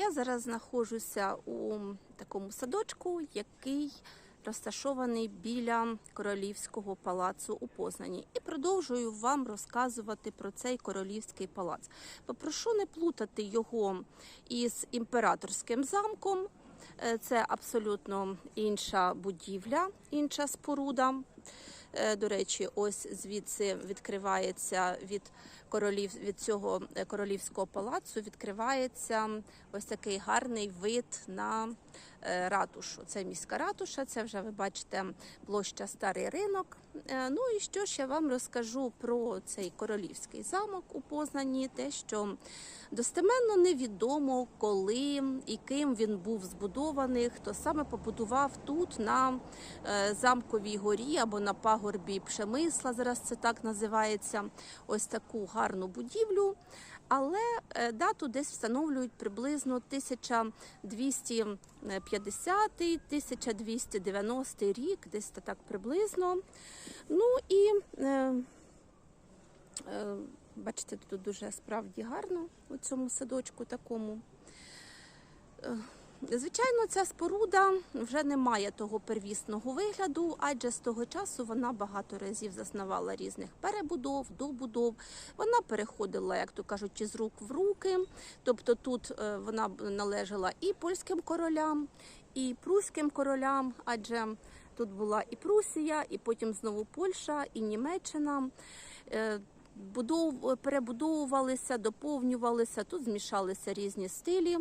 Я зараз знаходжуся у такому садочку, який розташований біля королівського палацу у Познані, і продовжую вам розказувати про цей королівський палац. Попрошу не плутати його із імператорським замком. Е, Це абсолютно інша будівля, інша споруда. Е, До речі, ось звідси відкривається від королів від цього е, королівського палацу. Відкривається ось такий гарний вид на е, ратушу. Це міська ратуша. Це вже ви бачите площа Старий ринок. Ну і що ж я вам розкажу про цей королівський замок у Познані? Те, що достеменно невідомо, коли і ким він був збудований, хто саме побудував тут на замковій горі або на пагорбі Пшемисла. Зараз це так називається. Ось таку гарну будівлю. Але е, дату десь встановлюють приблизно 1250-1290 рік, десь так приблизно. Ну і е, е, бачите, тут дуже справді гарно у цьому садочку такому. Е, Звичайно, ця споруда вже не має того первісного вигляду, адже з того часу вона багато разів заснувала різних перебудов, добудов. Вона переходила, як то кажуть, із рук в руки. Тобто тут е, вона належала і польським королям, і прусським королям, адже тут була і Прусія, і потім знову Польща, і Німеччина. Е, Будов перебудовувалися, доповнювалися. Тут змішалися різні стилі.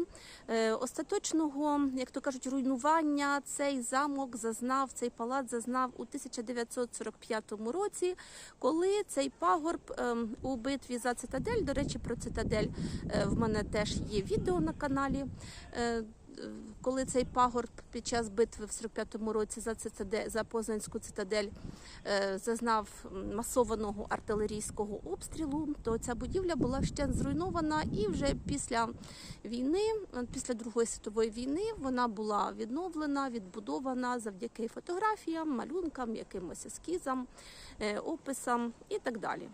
Е, остаточного, як то кажуть, руйнування цей замок зазнав, цей палац зазнав у 1945 році, коли цей пагорб ем, у битві за цитадель. До речі, про цитадель е, в мене теж є відео на каналі. Коли цей пагорб під час битви в 45-му році за цитадель, за Познанську цитадель е, зазнав масованого артилерійського обстрілу, то ця будівля була ще зруйнована, і вже після війни, е, після Другої світової війни, вона була відновлена, відбудована завдяки фотографіям, малюнкам, якимось ескізам, е, описам і так далі.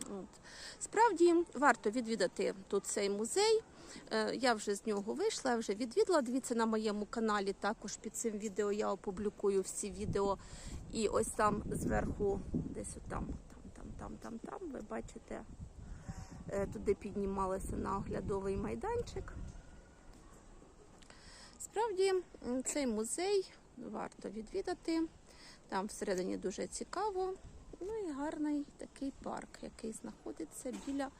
От. Справді варто відвідати тут цей музей. Е, Я вже з нього вийшла, я вже відвідала. Дивіться на моєму каналі. Також під цим відео я опублікую всі відео. І ось там зверху, десь отам, там, там, там, там, там, ви бачите, е, туди піднімалися на оглядовий майданчик. Справді, цей музей варто відвідати. Там всередині дуже цікаво. Ну і гарний такий парк, який знаходиться біля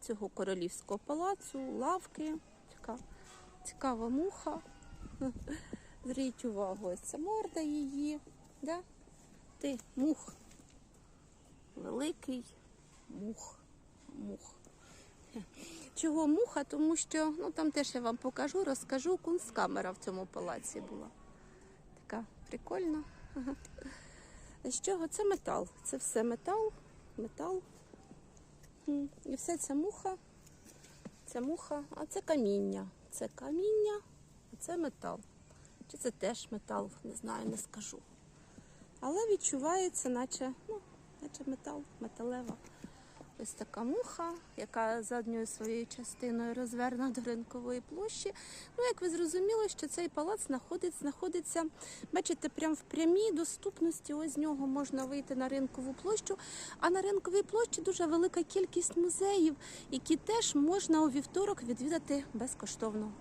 цього королівського палацу, лавки. Така цікава муха. Зверніть увагу, ось це морда її. Да? Ти мух. Великий мух. Мух. Чого муха? Тому що ну там теж я вам покажу, розкажу. Кунсткамера в цьому палаці була. Така прикольна. З чого? Це метал. Це все метал, метал. І все це муха. Це муха, а це каміння. Це каміння, а це метал. Чи це теж метал, не знаю, не скажу. Але відчувається, наче, ну, наче метал, металева. Ось така муха, яка задньою своєю частиною розверна до ринкової площі. Ну, як ви зрозуміли, що цей палац знаходиться, знаходиться, бачите, прямо в прямій доступності. Ось з нього можна вийти на ринкову площу. А на ринковій площі дуже велика кількість музеїв, які теж можна у вівторок відвідати безкоштовно.